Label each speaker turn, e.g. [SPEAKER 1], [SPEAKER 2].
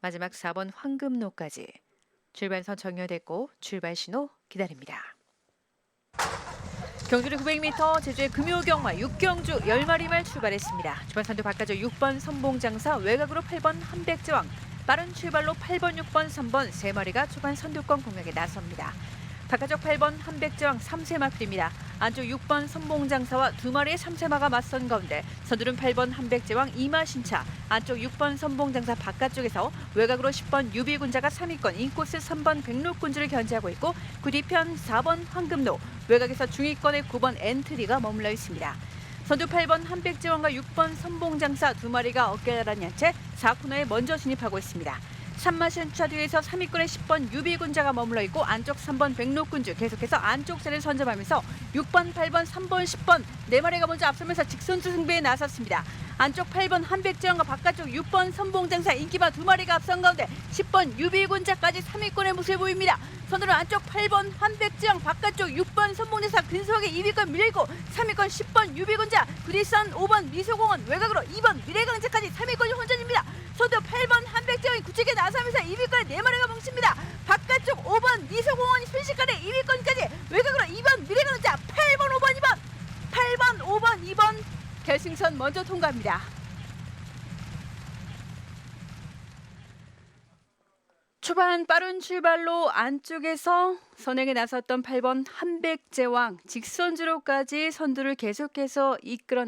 [SPEAKER 1] 마지막 4번 황금로까지 출발선 정렬됐고 출발 신호 기다립니다. 경주를 900m 제주의 금요경마 6경주 10마리 말 출발했습니다. 주반선두 바깥쪽 6번 선봉장사 외곽으로 8번 한백제왕 빠른 출발로 8번 6번 3번 3마리가 초반 선두권 공략에 나섭니다. 바깥쪽 8번 한백제왕 3세마 필입니다. 안쪽 6번 선봉장사와 두 마리의 3세마가 맞선 가운데 선두는 8번 한백제왕 이마신차 안쪽 6번 선봉장사 바깥쪽에서 외곽으로 10번 유비군자가 3위권 인코스 3번 백록군주를 견제하고 있고 그 뒤편 4번 황금로 외곽에서 중위권의 9번 엔트리가 머물러 있습니다. 선두 8번 한백제왕과 6번 선봉장사 두 마리가 어깨 나란히 한채 4코너에 먼저 진입하고 있습니다. 산마신 차 뒤에서 3위권의 10번 유비군자가 머물러 있고 안쪽 3번 백록군주 계속해서 안쪽 자리를 선점하면서 6번, 8번, 3번, 10번 네 마리가 먼저 앞서면서 직선주 승부에 나섰습니다. 안쪽 8번 한백제왕과 바깥쪽 6번 선봉장사 인기바 두 마리가 앞선 가운데 10번 유비군자까지 3위권의 모습을 보입니다. 선두는 안쪽 8번 한백지영 바깥쪽 6번 선봉대사 근소하게 2위권 밀리고 3위권 10번 유비군자 부디선 5번 미소공원 외곽으로 2번 미래강자까지 3위권이 혼전입니다. 선두 8번 한백지영이 나서면서 2위권에 4마리가 뭉칩니다. 바깥쪽 5번 미소공원이 순식간에 2위권까지 외곽으로 2번 미래강자 8번 5번 2번 8번 5번 2번 결승선 먼저 통과합니다. 초반 빠른 출발로 안쪽에서 선행에 나섰던 8번 한백제왕 직선주로까지 선두를 계속해서 이끌어